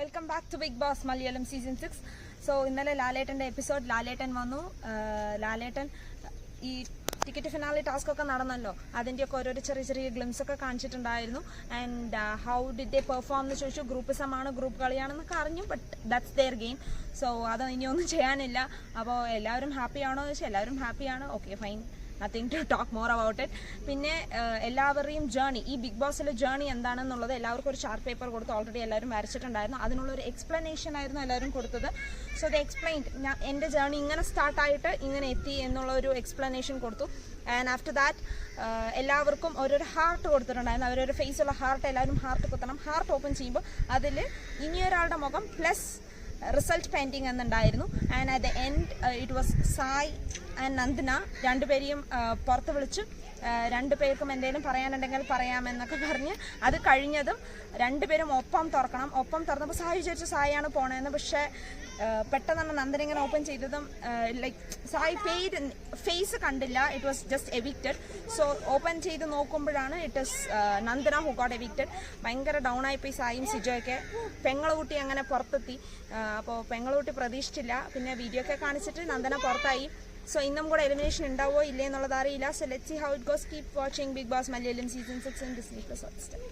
Welcome back to Big Boss Malayalam season six so ഇന്നലെ ലാലേട്ടന്റെ episode ലാലേട്ടൻ വന്നു. ലാലേട്ടൻ ഈ ടിക്കറ്റ് ഫിനാലി ടാസ്ക് ഒക്കെ നടന്നല്ലോ. അതിന്റെയൊക്കെ ഓരോരോ ചെറിയ ചെറിയ ഗ്ലിംസ് ഒക്കെ കാണിച്ചിട്ടുണ്ടായിരുന്നു. And how did they perform എന്ന് ചോദിച്ചു. ഗ്രൂപ്പ് സമാണ് ഗ്രൂപ്പ് കളിയാണെന്നൊക്കെ അറിഞ്ഞു but that's their game so അത് ഇനിയൊന്നും ചെയ്യാനില്ല. അപ്പോൾ എല്ലാവരും ഹാപ്പിയാണോ എന്ന് ചോദിച്ചാൽ എല്ലാവരും ഹാപ്പിയാണ് okay fine nothing to talk more about it പിന്നെ എല്ലാവരുടെയും ജേണി ഈ ബിഗ് ബോസിലെ ജേണി എന്താണെന്നുള്ളത് എല്ലാവർക്കും ഒരു ചാർട്ട് പേപ്പർ കൊടുത്ത് ഓൾറെഡി എല്ലാവരും വരച്ചിട്ടുണ്ടായിരുന്നു. അതിനുള്ള ഒരു എക്സ്പ്ലനേഷൻ ആയിരുന്നു എല്ലാവരും കൊടുത്തത്. സോ ദ എക്സ്പ്ലെയിൻ ഞാൻ എന്റെ ജേണി ഇങ്ങനെ സ്റ്റാർട്ടായിട്ട് ഇങ്ങനെ എത്തി എന്നുള്ള ഒരു എക്സ്പ്ലനേഷൻ കൊടുത്തു. ആൻഡ് ആഫ്റ്റർ ദാറ്റ് എല്ലാവർക്കും ഓരോരു ഹാർട്ട് കൊടുത്തിട്ടുണ്ടായിരുന്നു. അവരൊരു ഫേസുള്ള ഹാർട്ട് എല്ലാവരും ഹാർട്ട് കുത്തണം. ഹാർട്ട് ഓപ്പൺ ചെയ്യുമ്പോൾ അതിൽ ഇനിയൊരാളുടെ മുഖം പ്ലസ് റിസൾട്ട് പെയിന്റിങ് എന്നുണ്ടായിരുന്നു. And at the end it was Sai and Nandana രണ്ടുപേരെയും പുറത്ത് വിളിച്ചു രണ്ടു രണ്ടുപേർക്കും എന്തെങ്കിലും പറയാനുണ്ടെങ്കിൽ പറയാമെന്നൊക്കെ പറഞ്ഞ് അത് കഴിഞ്ഞതും രണ്ടുപേരും ഒപ്പം തുറക്കണം. ഒപ്പം തുറന്നപ്പോൾ സായി വിചാരിച്ചു സായാണ് പോണതെന്ന് പക്ഷേ പെട്ടെന്നാണ് നന്ദന ഇങ്ങനെ ഓപ്പൺ ചെയ്തതും ലൈക്ക് സായി പേര് ഫേസ് കണ്ടില്ല. It was just evicted so open ചെയ്ത് നോക്കുമ്പോഴാണ് it is Nandana who got evicted ഭയങ്കര ഡൗൺ ആയിപ്പോയി സായും സിജോയൊക്കെ. പെങ്ങളുകൂട്ടി അങ്ങനെ പുറത്തെത്തി. അപ്പോൾ പെങ്ങളുകൂട്ടി പ്രതീക്ഷിച്ചില്ല. പിന്നെ വീഡിയോ ഒക്കെ കാണിച്ചിട്ട് നന്ദന പുറത്തായി. സോ ഇന്നും കൂടെ എലിമിനേഷൻ ഉണ്ടാവോ ഇല്ലേ എന്നുള്ളത് അറിയില്ല. So let see how it goes keep watching Big Boss Malayalam season six in Disney plus Hotstar